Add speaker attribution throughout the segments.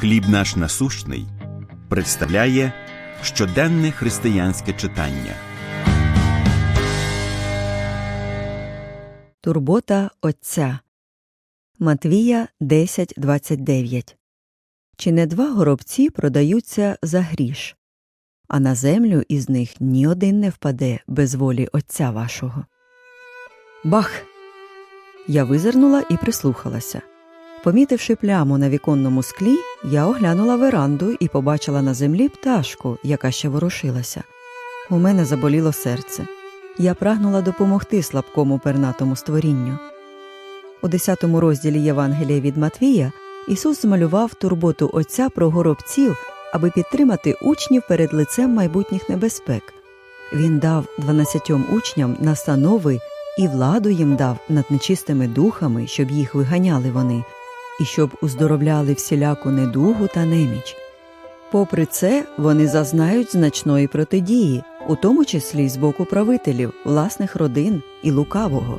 Speaker 1: Хліб наш насущний представляє щоденне християнське читання.
Speaker 2: Турбота Отця Матвія 10.29 Чи не два горобці продаються за гріш, а на землю із них ні один не впаде без волі Отця вашого. Бах! Я визирнула і прислухалася. Помітивши пляму на віконному склі, я оглянула веранду і побачила на землі пташку, яка ще ворушилася. У мене заболіло серце. Я прагнула допомогти слабкому пернатому створінню. У 10 розділі Євангелія від Матвія Ісус змалював турботу Отця про горобців, аби підтримати учнів перед лицем майбутніх небезпек. Він дав 12 учням настанови і владу їм дав над нечистими духами, щоб їх виганяли вони, і щоб уздоровляли всіляку недугу та неміч. Попри це, вони зазнають значної протидії, у тому числі з боку правителів, власних родин і лукавого.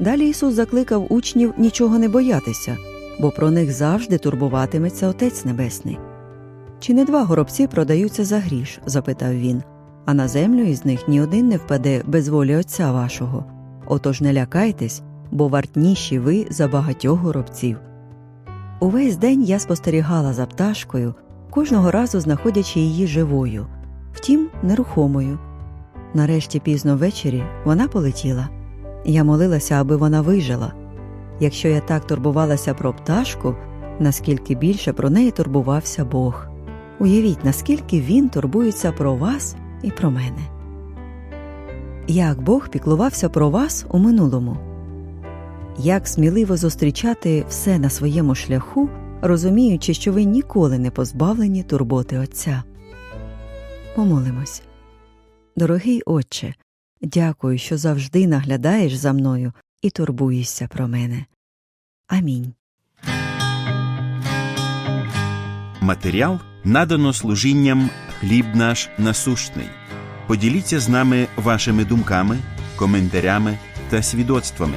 Speaker 2: Далі Ісус закликав учнів нічого не боятися, бо про них завжди турбуватиметься Отець Небесний. Чи не два горобці продаються за гріш? запитав він, а на землю із них ні один не впаде без волі Отця вашого. Отож не лякайтесь, бо вартніші ви за багатьох горобців. Увесь день я спостерігала за пташкою, кожного разу знаходячи її живою, втім, нерухомою. Нарешті пізно ввечері вона полетіла. Я молилася, аби вона вижила. Якщо я так турбувалася про пташку, наскільки більше про неї турбувався Бог. Уявіть, наскільки він турбується про вас і про мене. Як Бог піклувався про вас у минулому. Як сміливо зустрічати все на своєму шляху, розуміючи, що ви ніколи не позбавлені турботи Отця. Помолимось. Дорогий Отче, дякую, що завжди наглядаєш за мною і турбуєшся про мене. Амінь.
Speaker 1: Матеріал надано служінням Хліб наш насущний. Поділіться з нами вашими думками, коментарями та свідоцтвами